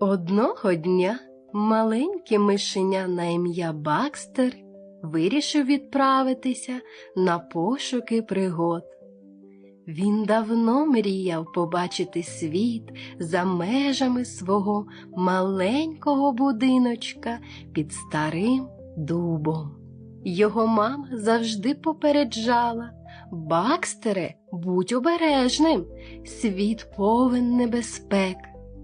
Одного дня маленьке мишеня на ім'я Бакстер вирішив відправитися на пошуки пригод. Він давно мріяв побачити світ за межами свого маленького будиночка під старим дубом. Його мама завжди попереджала Бакстере, будь обережним, світ повен небезпек.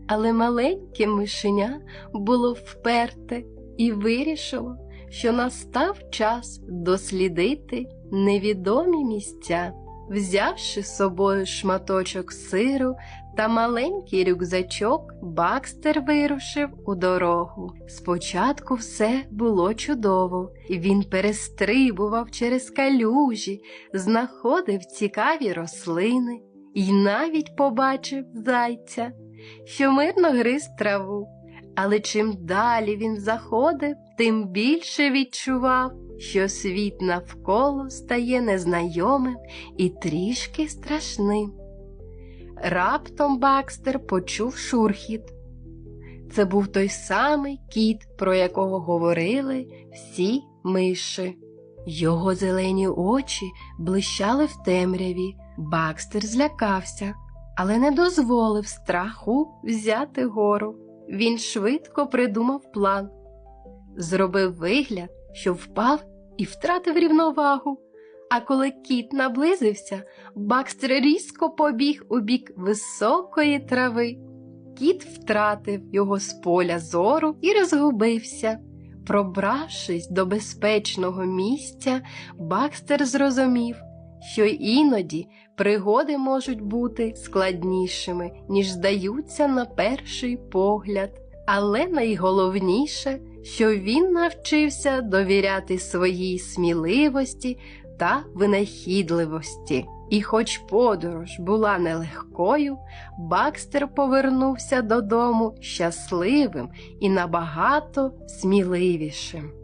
Але маленьке мишеня було вперте і вирішило, що настав час дослідити невідомі місця. Взявши з собою шматочок сиру та маленький рюкзачок, Бакстер вирушив у дорогу. Спочатку все було чудово, він перестрибував через калюжі, знаходив цікаві рослини і навіть побачив зайця, що мирно гриз траву. Але чим далі він заходив, тим більше відчував, що світ навколо стає незнайомим і трішки страшним. Раптом Бакстер почув шурхіт. Це був той самий кіт, про якого говорили всі миші. Його зелені очі блищали в темряві. Бакстер злякався, але не дозволив страху взяти гору. Він швидко придумав план, зробив вигляд, що впав і втратив рівновагу. А коли кіт наблизився, Бакстер різко побіг у бік високої трави. Кіт втратив його з поля зору і розгубився. Пробравшись до безпечного місця, Бакстер зрозумів, що іноді пригоди можуть бути складнішими, ніж здаються на перший погляд. Але найголовніше, що він навчився довіряти своїй сміливості та винахідливості. І хоч подорож була нелегкою, Бакстер повернувся додому щасливим і набагато сміливішим.